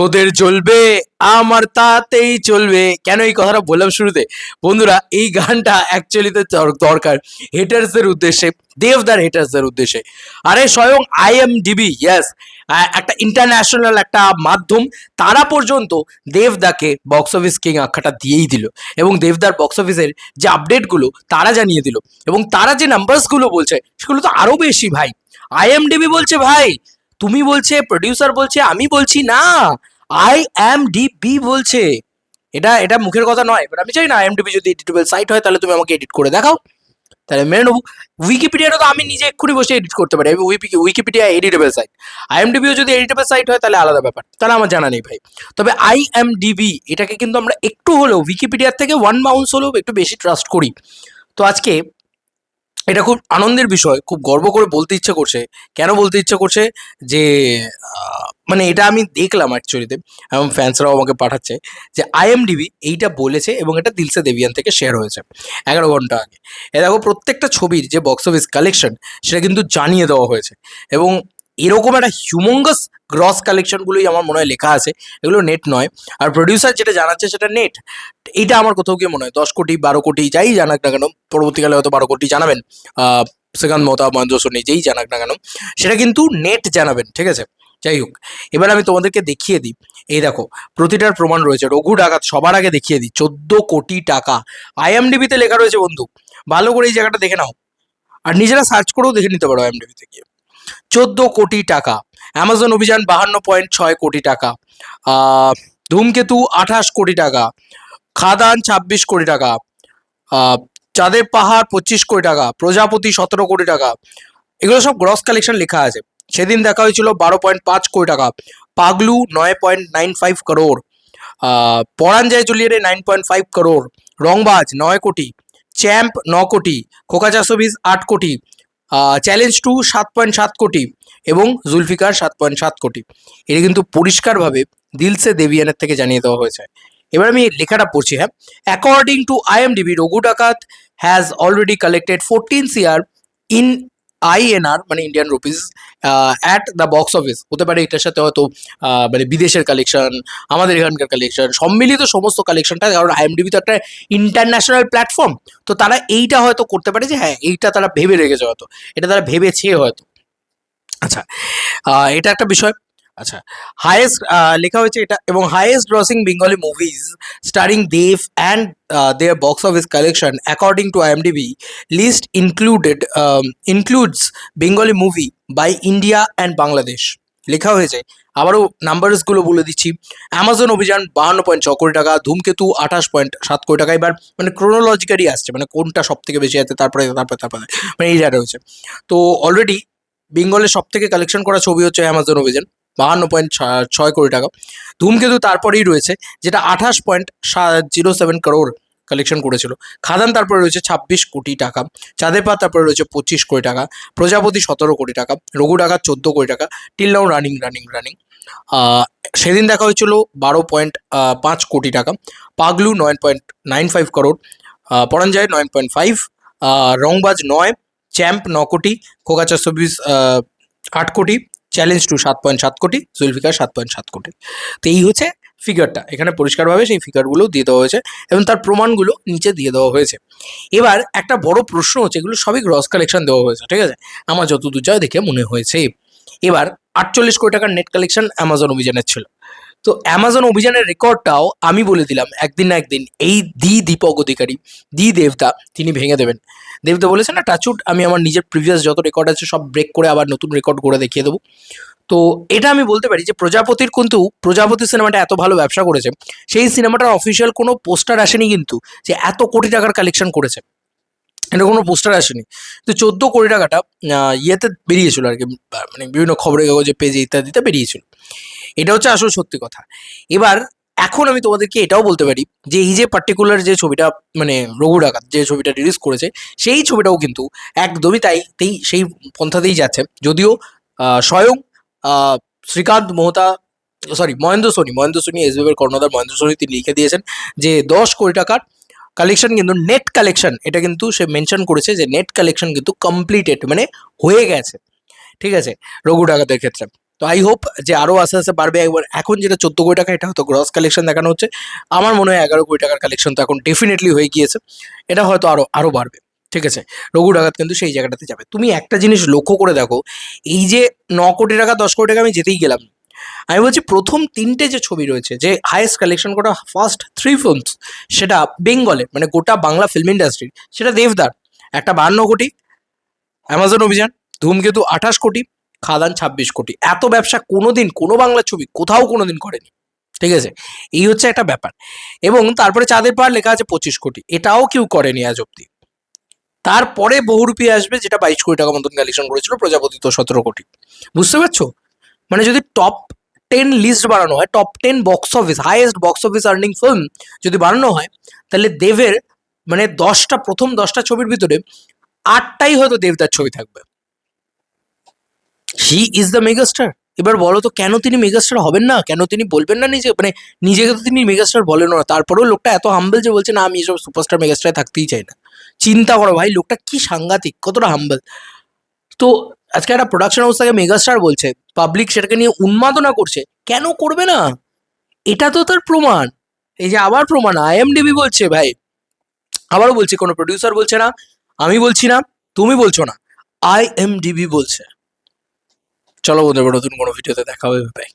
তোদের চলবে, আমার তাতেই চলবে। কেন এই কথাটা বললাম শুরুতে? বন্ধুরা, এই গানটা অ্যাকচুয়ালি তো দরকার। হেটার্সদের উদ্দেশ্যে, দেবদার হেটার্সদের উদ্দেশ্যে। আরে স্বয়ং আইএমডিবি ইয়েস একটা ইন্টারন্যাশনাল একটা মাধ্যম, তারা পর্যন্ত দেবদাকে বক্স অফিস কিং আখ্যাটা দিয়েই দিল। এবং দেবদার বক্স অফিসের যে আপডেটগুলো তারা জানিয়ে দিল। এবং তারা যে নাম্বারসগুলো বলছে, সেগুলো তো আরও বেশি ভাই। আইএমডিবি বলছে, ভাই, তুমি বলছে প্রডিউসার বলছে, আমি বলছি না। আই এম ডিবি বলছে। এটা এটা মুখের কথা নয় এবার আমি চাই না আইএমডিবি যদি এডিটেবল সাইট হয়, তাহলে তুমি আমাকে এডিট করে দেখাও। তাহলে মেনে নেব। উইকিপিডিয়াটা তো আমি নিজে এক্ষুনি বসে এডিট করতে পারি। আমি উইপি উইকিপিডিয়া এডিটেবল সাইট আইএমডিবিও যদি এডিটেবল সাইট হয়, তাহলে আলাদা ব্যাপার। তাহলে আমার জানা নেই ভাই। তবে আইএমডিবি এটাকে কিন্তু আমরা একটু হলেও উইকিপিডিয়ার থেকে ওয়ান বাউন্স হলেও একটু বেশি ট্রাস্ট করি। তো আজকে এটা খুব আনন্দের বিষয়, খুব গর্ব করে বলতে ইচ্ছে করছে। কেন বলতে ইচ্ছে করছে? যে মানে এটা আমি দেখলাম অ্যাকচুয়ালিতে এবং ফ্যান্সরাও আমাকে পাঠাচ্ছে যে আইএমডিবি এইটা বলেছে এবং এটা দিলসে দেবিয়ান থেকে শেয়ার হয়েছে। এগারো ঘণ্টা আগে। এ দেখো, প্রত্যেকটা ছবির যে বক্স অফিস কালেকশন সেটা কিন্তু জানিয়ে দেওয়া হয়েছে। এবং এরকম একটা হিউমঙ্গাস গ্রস কালেকশনগুলোই আমার মনে হয় লেখা আছে। এগুলো নেট নয়। আর প্রডিউসার যেটা জানাচ্ছে সেটা নেট এইটা আমার কোথাও গিয়ে মনে হয় দশ কোটি বারো কোটি যাই জানাক না কেন পরবর্তীকালে হয়তো বারো কোটি জানাবেন। আহ, সেখান মতা মহেন্দ্র সোনি যেই জানাক না কেন সেটা কিন্তু নেট জানাবেন ঠিক আছে? যাই হোক এবার আমি তোমাদেরকে দেখিয়ে দিই। এই দেখো প্রতিটার প্রমাণ রয়েছে। রঘু ডাকাত সবার আগে দেখিয়ে দিই চোদ্দ কোটি টাকা। আইএমডিবিতে লেখা রয়েছে বন্ধু। ভালো করে এই জায়গাটা দেখে নাও। আর নিজেরা সার্চ করেও দেখে নিতে পারো আইএমডিবিতে গিয়ে। চোদ্দ কোটি টাকা। অ্যামাজন অভিযান বাহান্ন পয়েন্ট ছয় কোটি টাকা। ধূমকেতু আঠাশ কোটি টাকা। খাদান ছাব্বিশ কোটি টাকা। চাঁদের পাহাড় পঁচিশ কোটি টাকা। প্রজাপতি সতেরো কোটি টাকা। এগুলো সব গ্রস কালেকশন লেখা আছে। সেদিন দেখা হয়েছিল বারো পয়েন্ট পাঁচ কোটি টাকা। পাগলু নয় point nine five Poran Jaye Jolia nine point five crore Rangbaaz নয় কোটি। চ্যাম্প ন কোটি। খোকা চারশো আট কোটি। চ্যালেঞ্জ টু সাত পয়েন্ট সাত কোটি এবং জুলফিকার সাত পয়েন্ট সাত কোটি। এটা কিন্তু পরিষ্কারভাবে দিলসে দেবিয়ানের থেকে জানিয়ে দেওয়া হয়েছে। এবার আমি লেখাটা পড়ছি হ্যাঁ। According to IMDb Raghu Dakat has already collected fourteen CR in INR মানে Indian rupees at the box office হতে পারে এটার সাথে হয়তো মানে বিদেশের কালেকশন আমাদের এখানকার কালেকশন সম্মিলিত সমস্ত কালেকশনটা কারণ আইএমডিবি তো একটা ইন্টারন্যাশনাল প্ল্যাটফর্ম তো তারা এইটা হয়তো করতে পারে যে হ্যাঁ এইটা তারা ভেবে রেখেছে হয়তো, এটা তারা ভেবেছে হয়তো। আচ্ছা এটা একটা বিষয়। আচ্ছা হাইয়েস্ট লেখা হয়েছে এটা, এবং highest grossing Bengali movies starring Dev and their box office collection according to IMDb list included includes Bengali movie by India and Bangladesh লেখা হয়েছে। আবারও নাম্বারসগুলো বলে দিচ্ছি। অ্যামাজন অভিযান বাহান্ন পয়েন্ট ছ কোটি টাকা, ধূমকেতু আঠাশ পয়েন্ট সাত কোটি টাকা। এবার মানে ক্রোনোলজিক্যালি আসছে মানে কোনটা সব থেকে বেশি আছে, তারপরে তারপরে তারপরে মানে এই যা রয়েছে। তো অলরেডি বেঙ্গলের সব থেকে কালেকশন করা ছবি হচ্ছে অ্যামাজন অভিযান। বাহান্ন পয়েন্ট ছয় কোটি টাকা। ধূমকেতু তারপরেই রয়েছে, যেটা আঠাশ point zero seven crore collection করেছিল। খাদান তারপরে রয়েছে ছাব্বিশ কোটি টাকা চাঁদের পাত তারপরে রয়েছে পঁচিশ কোটি টাকা, প্রজাপতি সতেরো কোটি টাকা, রঘু ডাকাত চোদ্দ কোটি টাকা টিল রানিং রানিং রানিং সেদিন দেখা হয়েছিল বারো পয়েন্ট পাঁচ কোটি টাকা, পাগলু নয় point nine five crore Paranjoy নয় পয়েন্ট ফাইভ রংবাজ নয়, চ্যাম্প ন কোটি খোকা চারশো বিশ আট কোটি চ্যালেঞ্জ টু সাত পয়েন্ট সাত কোটি জুলফিকার সাত পয়েন্ট সাত কোটি। তো এই হচ্ছে ফিগারটা এখানে পরিষ্কারভাবে সেই ফিগারগুলো দিয়ে দেওয়া হয়েছে এবং তার প্রমাণগুলো নিচে দিয়ে দেওয়া হয়েছে। এবার একটা বড় প্রশ্ন হচ্ছে, এগুলো সবই গ্রস কালেকশন দেওয়া হয়েছে, ঠিক আছে? আমার যতদূর যা দেখে মনে হয়েছে। এবার আটচল্লিশ কোটি টাকার নেট কালেকশন অ্যামাজন অভিযানের ছিল। তো অ্যামাজন অভিযানের রেকর্ডটাও আমি বলে দিলাম, একদিন না একদিন, এই দি দীপক অধিকারী, দি দেবদা, তিনি ভেঙে দেবেন। দেবদা বলেছেন না, টাচুট, আমি আমার নিজের প্রিভিয়াস যত রেকর্ড আছে, সব ব্রেক করে আবার নতুন রেকর্ড করে দেখিয়ে দেবো। তো এটা আমি বলতে পারি যে, প্রজাপতির কিন্তু, প্রজাপতি সিনেমাটা এত ভালো ব্যবসা করেছে, সেই সিনেমাটার অফিসিয়াল কোনো পোস্টার আসেনি কিন্তু, যে এত কোটি টাকার কালেকশন করেছে। এটা কোনো পোস্টার আসেনি। তো চোদ্দ কোটি টাকাটা ইয়েতে বেরিয়েছিল আর কি মানে বিভিন্ন খবরের কাগজে পেজে ইত্যাদিতে বেরিয়েছিল। এটা হচ্ছে আসল সত্যি কথা। এবার, এখন আমি তোমাদেরকে এটাও বলতে পারি যে, এই যে পার্টিকুলার যে ছবিটা মানে রঘু ডাকাত যে ছবিটা রিলিজ করেছে, সেই ছবিটাও কিন্তু একদমই তাই, তেই, সেই পন্থাতেই যাচ্ছে। যদিও স্বয়ং শ্রীকান্ত মোহতা সরি মহেন্দ্র সোনি মহেন্দ্র সোনি এসবিএর কর্ণধার মহেন্দ্র সোনি তিনি লিখে দিয়েছেন যে, দশ কোটি টাকার কালেকশন কিন্তু নেট কালেকশন এটা কিন্তু সে মেনশন করেছে যে নেট কালেকশন কিন্তু কমপ্লিটেড মানে হয়ে গেছে। ঠিক আছে? রঘু ডাকাতের ক্ষেত্রে। তো আই হোপ যে আরও আস্তে আস্তে বাড়বে। একবার এখন যেটা চোদ্দ কোটি টাকা, এটা হয়তো গ্রস কালেকশন দেখানো হচ্ছে। আমার মনে হয় এগারো কোটি টাকার কালেকশন তো এখন ডেফিনেটলি হয়ে গিয়েছে। এটা হয়তো আরও আরও বাড়বে। ঠিক আছে? রঘু ডাকাত কিন্তু সেই জায়গাটাতে যাবে। তুমি একটা জিনিস লক্ষ্য করে দেখো, এই যে ন কোটি টাকা, দশ কোটি টাকা আমি যেতেই গেলাম আমি বলছি প্রথম তিনটে যে ছবি রয়েছে, যে হাইয়েস্ট কালেকশন করা ফার্স্ট থ্রি ফিল্মস সেটা বেঙ্গলে মানে গোটা বাংলা ফিল্ম ইন্ডাস্ট্রির সেটা দেবদার, একটা বান্ন কোটি অ্যামাজন অভিযান, ধূমকেতু আঠাশ কোটি, খাদান ছাব্বিশ কোটি। এত ব্যবসা কোনোদিন, কোনো বাংলা ছবি কোথাও কোনোদিন করেনি। ঠিক আছে? এই হচ্ছে একটা ব্যাপার। এবং তারপরে চাঁদের পাহাড় লেখা আছে পঁচিশ কোটি। এটাও কেউ করেনি আজ অব্দি তারপরে বহুরূপী আসবে, যেটা বাইশ কোটি টাকা মতন কালেকশন করেছিল, প্রজাপতি তো সতেরো কোটি। বুঝতে পারছ? মানে যদি টপ টেন লিস্ট বানানো হয় top ten box office highest box office earning film যদি বানানো হয়, তাহলে দেবের মানে দশটা, প্রথম দশটা ছবির ভিতরে আটটাই হয়তো দেবদার ছবি থাকবে। হি ইজ দ্য মেগাস্টার এবার বলো তো, কেন তিনি মেগাস্টার হবেন না? কেন তিনি বলবেন না নিজে? মানে নিজেকে তো তিনি মেগাস্টার বলেন না। তারপরেও লোকটা এত হাম্বল যে বলছে, না, আমি এসব সুপারস্টার মেগাস্টার থাকতেই চাই না। চিন্তা করো ভাই, লোকটা কি সাংঘাতিক, কতটা হাম্বল তো আজকে একটা প্রোডাকশন হাউস তাকে মেগাস্টার বলছে পাবলিক সেটাকে নিয়ে উন্মাদনা করছে, কেন করবে না? এটা তো তার প্রমাণ। এই যে আবার প্রমাণ আইএমডিবি বলছে ভাই। আবারও বলছে, কোনো প্রডিউসার বলছে না, আমি বলছি না, তুমি বলছো না আইএমডিবি বলছে। চলো বন্ধুরা, নতুন কোনো ভিডিওতে দেখা হবে ভাই